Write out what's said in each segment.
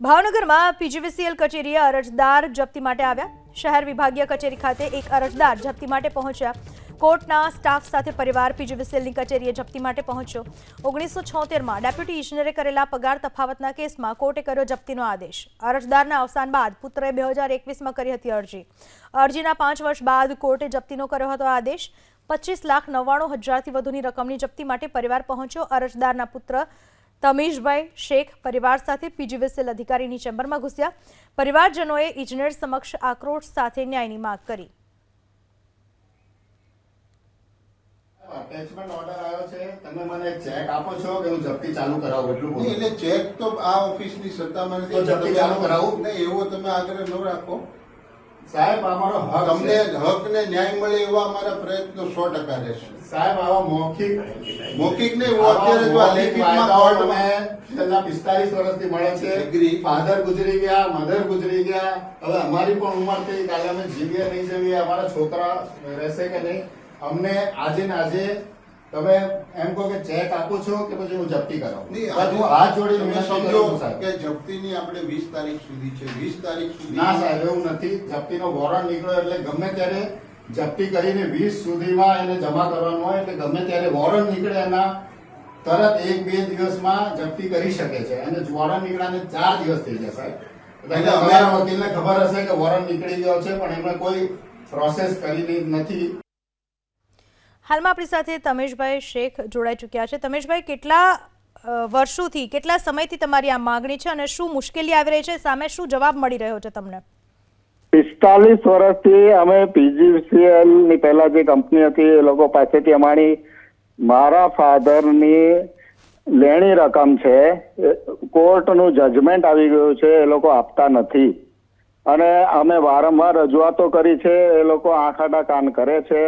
ભાવનગરમાં પીજીવીસીએલ કચેરીએ અરજદાર જપ્તી માટે આવ્યા. શહેર વિભાગીય કચેરી ખાતે એક અરજદાર જપ્તી માટે પહોંચ્યા. કોર્ટના સ્ટાફ સાથે પરિવાર પીજીવીસીએલની કચેરીએ જપ્તી માટે પહોંચ્યો. ઓગણીસો છોતેરમાં ડેપ્યુટી ઇજનેરે કરેલા પગાર તફાવતના કેસમાં કોર્ટે કર્યો જપ્તીનો આદેશ. અરજદારના અવસાન બાદ પુત્રએ બે હજાર એકવીસમાં કરી હતી અરજી. અરજીના પાંચ વર્ષ બાદ કોર્ટે જપ્તીનો કર્યો હતો આદેશ. પચીસ લાખ નવ્વાણું હજારથી વધુની રકમની જપ્તી માટે પરિવાર પહોંચ્યો. અરજદારના પુત્ર તમીશભાઈ શેખ પરિવાર સાથે પીજીવીસીએલ અધિકારીની ચેમ્બરમાં ઘૂસ્યા. પરિવારજનોએ ઇજનેર સમક્ષ આક્રોશ સાથે ન્યાયની માંગ કરી. અટેચમેન્ટ ઓર્ડર આવ્યો છે. તમે મને ચેક આપો છો કે હું જપ્તી ચાલુ કરાવું એટલું બોલો. એટલે ચેક તો આ ઓફિસની સત્તામાં નથી. જપ્તી ચાલુ કરાવું? નહીં, એવો તમે આગ્રહ ન રાખો. સાહેબ અમારો હક તમને હક ને ન્યાય મળે એવા અમારા પ્રયત્નો સો ટકા રહેશે. સાહેબ આવા મૌખિક મૌખિક ને હું અત્યારે જો લેખિતમાં કોર્ટમાં- છેલ્લા પિસ્તાલીસ વર્ષથી મળે છે. Agree. ફાધર ગુજરી ગયા મધર ગુજરી ગયા. હવે અમારી પણ ઉંમર થઈ કાલે અમે જીવીએ નહીં જીવીએ અમારા છોકરા રહેશે કે નહીં? અમને આજે ને આજે તમે એમ કહો કે ચેક આપો છો કે પછી હું જપ્તી કરાવું? હું હાથ જોડી તમે સમજો કે જપ્તીની આપણે વીસ તારીખ સુધી છે. વીસ તારીખ સુધી ના સાહેબ એવું નથી. જપ્તીનો વોરંટ નીકળ્યો એટલે ગમે ત્યારે જપ્તી કરીને વીસ સુધીમાં એને જમા કરવાનું હોય એટલે ગમે ત્યારે વોરંટ નીકળે એના તરત એક બે દિવસમાં જપ્તી કરી શકે છે. અને વોરંટ નીકળ્યાને ચાર દિવસ થઈ જશે સાહેબ. એટલે એટલે અમારા વકીલને ખબર હશે કે વોરંટ નીકળી ગયો છે પણ એમણે કોઈ પ્રોસેસ કરી નથી. હાલમાં આપણી સાથે તમેશભાઈ શેખ જોડાઈ ચૂક્યા છે. તમેશભાઈ, કેટલા વર્ષોથી, કેટલા સમયથી તમારી આ માગણી છે અને શું મુશ્કેલી આવી રહી છે? સામે શું જવાબ મળી રહ્યો છે તમને? પિસ્તાલીસ વર્ષથી અમે પીજીસીએલની પહેલા જે કંપની હતી, એ લોકો પાસેથી અમારી મારા ફાધરની લેણી રકમ છે. કોર્ટનું જજમેન્ટ આવી ગયું છે, એ લોકો આપતા નથી. અને અમે વારંવાર રજૂઆતો કરી છે, એ લોકો આંખાડા કાન કરે છે.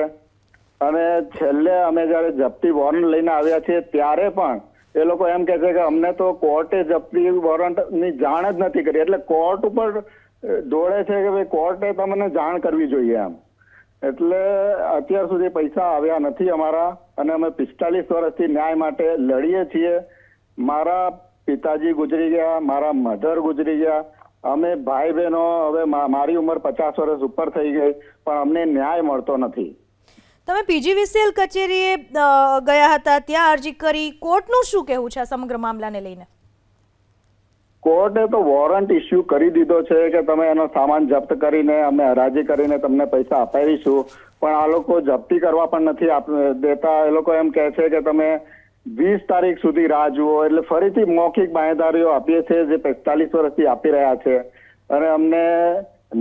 અને છેલ્લે અમે જ્યારે જપ્તી વોરંટ લઈને આવ્યા છીએ ત્યારે પણ એ લોકો એમ કહે છે કે અમને તો કોર્ટે જપ્તી વોરંટની જાણ જ નથી કરી. એટલે કોર્ટ ઉપર દોડે છે કે ભાઈ કોર્ટે તમને જાણ કરવી જોઈએ એમ. એટલે અત્યાર સુધી પૈસા આવ્યા નથી અમારા અને અમે પિસ્તાલીસ વર્ષથી ન્યાય માટે લડીએ છીએ. મારા પિતાજી ગુજરી ગયા, મારા મધર ગુજરી ગયા. અમે ભાઈ બહેનો, હવે મારી ઉંમર પચાસ વર્ષ ઉપર થઈ ગઈ, પણ અમને ન્યાય મળતો નથી. તમે પીજીવીસીએલ કચેરીએ ગયા હતા ત્યાં અરજી કરી કોર્ટનું શું કહેવું છે આ સમગ્ર મામલાને લઈને? કોર્ટે તો વોરંટ ઇસ્યુ કરી દીધો છે કે તમે એનો સામાન જપ્ત કરીને અમે હરાજી કરીને તમને પૈસા અપાવીશું. પણ આ લોકો જપ્તી કરવા પણ નથી આપ દેતા. એ લોકો એમ કહે છે કે તમે વીસ તારીખ સુધી રાહ જુઓ. એટલે ફરીથી મૌખિક બાંયધારીઓ આપીએ છીએ જે પિસ્તાલીસ વર્ષથી આપી રહ્યા છે. અને અમને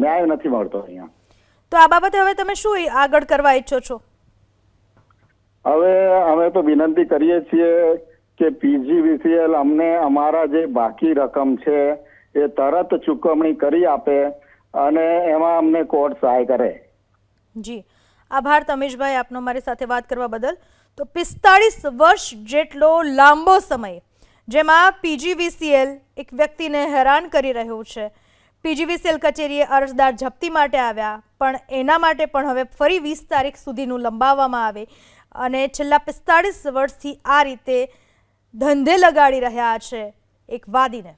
ન્યાય નથી મળતો અહીંયા. તો આ બાબતે હવે તમે શું આગળ કરવા ઈચ્છો છો? હવે અમે તો વિનંતી કરીએ છીએ કે પીજીવીસીએલ અમને અમારા જે બાકી રકમ છે એ તરત ચૂકવણી કરી આપે અને એમાં અમને કોર્ટ સહાય કરે. જી. આભાર તમેશભાઈ આપનો મારી સાથે વાત કરવા બદલ. તો પિસ્તાળીસ વર્ષ જેટલો લાંબો સમય જેમાં પીજીવીસીએલ એક વ્યક્તિને હેરાન કરી રહ્યું છે. પીજીવીસીએલ કચેરીએ અરજદાર જપ્તી માટે આવ્યા, પણ એના માટે પણ હવે ફરી વીસ તારીખ સુધીનું લંબાવવામાં આવે. અને છેલ્લા પિસ્તાળીસ વર્ષથી આ રીતે ધંધે લગાડી રહ્યા છે એક વાદીને.